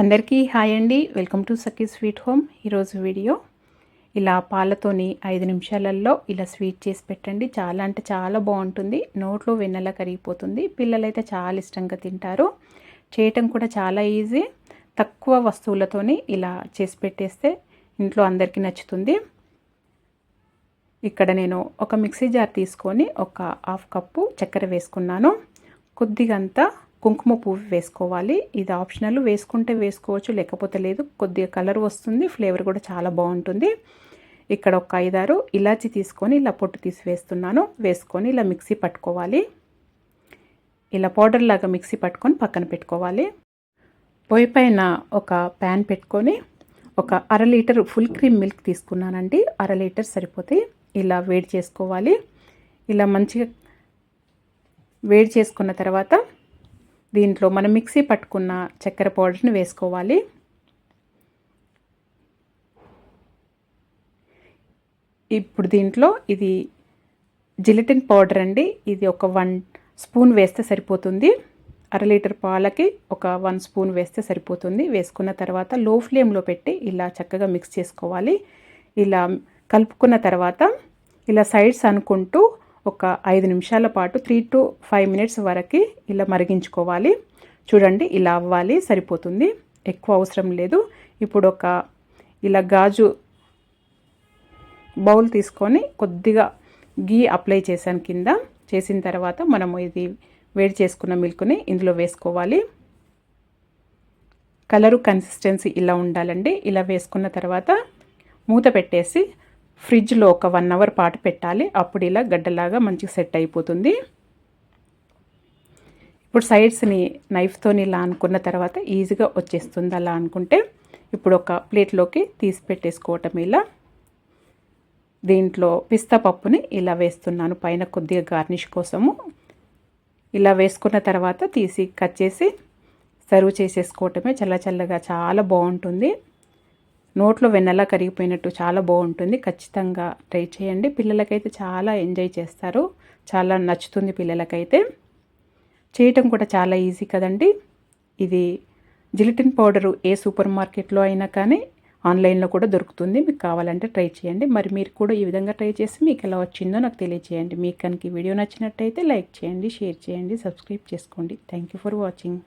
అందరికీ హాయ్ అండి. Welcome to Sakhi sweet home. ఈరోజు వీడియో. ఇలా పాలతోని ఐదు నిమిషాలలో ఇలా స్వీట్ చేసి పెట్టండి. చాలా అంటే చాలా బాగుంటుంది. నోట్లో వెన్నెల కరిగిపోతుంది. పిల్లలైతే చాలా ఇష్టంగా తింటారు. చేయటం కూడా చాలా ఈజీ. తక్కువ వస్తువులతోని ఇలా చేసి పెట్టేస్తే ఇంట్లో అందరికీ నచ్చుతుంది. ఇక్కడ నేను ఒక మిక్సీ జార్ తీసుకొని ఒక హాఫ్ కప్పు చక్కెర వేసుకున్నాను. కొద్దిగంతా కుంకుమ పువ్వు వేసుకోవాలి. ఇది ఆప్షనల్. వేసుకుంటే వేసుకోవచ్చు లేకపోతే లేదు. కొద్దిగా కలర్ వస్తుంది ఫ్లేవర్ కూడా చాలా బాగుంటుంది. ఇక్కడ ఒక ఐదారు ఇలాచి తీసుకొని ఇలా పొట్టు తీసి వేస్తున్నాను. వేసుకొని ఇలా మిక్సీ పట్టుకోవాలి. ఇలా పౌడర్ లాగా మిక్సీ పట్టుకొని పక్కన పెట్టుకోవాలి. పొయ్యి పైన ఒక ప్యాన్ పెట్టుకొని ఒక అర లీటర్ ఫుల్ క్రీమ్ మిల్క్ తీసుకున్నానండి. అర లీటర్ సరిపోతే ఇలా వేడి చేసుకోవాలి. ఇలా మంచిగా వేడి చేసుకున్న తర్వాత దీంట్లో మనం మిక్సీ పట్టుకున్న చక్కెర పౌడర్ని వేసుకోవాలి. ఇప్పుడు దీంట్లో ఇది జిలిటిన్ పౌడర్ అండి. ఇది ఒక వన్ స్పూన్ వేస్తే సరిపోతుంది. అర లీటర్ పాలకి ఒక వన్ స్పూన్ వేస్తే సరిపోతుంది. వేసుకున్న తర్వాత లో ఫ్లేమ్లో పెట్టి ఇలా చక్కగా మిక్స్ చేసుకోవాలి. ఇలా కలుపుకున్న తర్వాత ఇలా సైడ్స్ అనుకుంటూ ఒక ఐదు నిమిషాల పాటు త్రీ టు ఫైవ్ మినిట్స్ వరకు ఇలా మరిగించుకోవాలి. చూడండి ఇలా అవ్వాలి సరిపోతుంది. ఎక్కువ అవసరం లేదు. ఇప్పుడు ఒక ఇలా గాజు బౌల్ తీసుకొని కొద్దిగా గీ అప్లై చేశాను కింద. చేసిన తర్వాత మనము ఇది వేడి చేసుకున్న మిల్క్ని ఇందులో వేసుకోవాలి. కలరు కన్సిస్టెన్సీ ఇలా ఉండాలండి. ఇలా వేసుకున్న తర్వాత మూత పెట్టేసి ఫ్రిడ్జ్లో ఒక వన్ అవర్ పాటు పెట్టాలి. అప్పుడు ఇలా గడ్డలాగా మంచిగా సెట్ అయిపోతుంది. ఇప్పుడు సైడ్స్ని నైఫ్తో ఇలా అనుకున్న తర్వాత ఈజీగా వచ్చేస్తుంది అలా అనుకుంటే ఇప్పుడు ఒక ప్లేట్లోకి తీసి పెట్టేసుకోవటం ఇలా. దీంట్లో పిస్తా పప్పుని ఇలా వేస్తున్నాను పైన కొద్దిగా గార్నిష్ కోసము. ఇలా వేసుకున్న తర్వాత తీసి కట్ చేసి సర్వ్ చేసేసుకోవటమే చల్ల చల్లగా చాలా బాగుంటుంది. నోట్లో వెన్నెలా కరిగిపోయినట్టు చాలా బాగుంటుంది. ఖచ్చితంగా ట్రై చేయండి. పిల్లలకైతే చాలా ఎంజాయ్ చేస్తారు. చాలా నచ్చుతుంది పిల్లలకైతే. చేయటం కూడా చాలా ఈజీ కదండి. ఇది జిలిటిన్ పౌడరు ఏ సూపర్ మార్కెట్లో అయినా కానీ ఆన్లైన్లో కూడా దొరుకుతుంది. మీకు కావాలంటే ట్రై చేయండి. మరి మీరు కూడా ఈ విధంగా ట్రై చేసి మీకు ఎలా వచ్చిందో నాకు తెలియచేయండి. మీకు కనుక వీడియో నచ్చినట్టయితే లైక్ చేయండి షేర్ చేయండి సబ్స్క్రైబ్ చేసుకోండి. Thank you for watching.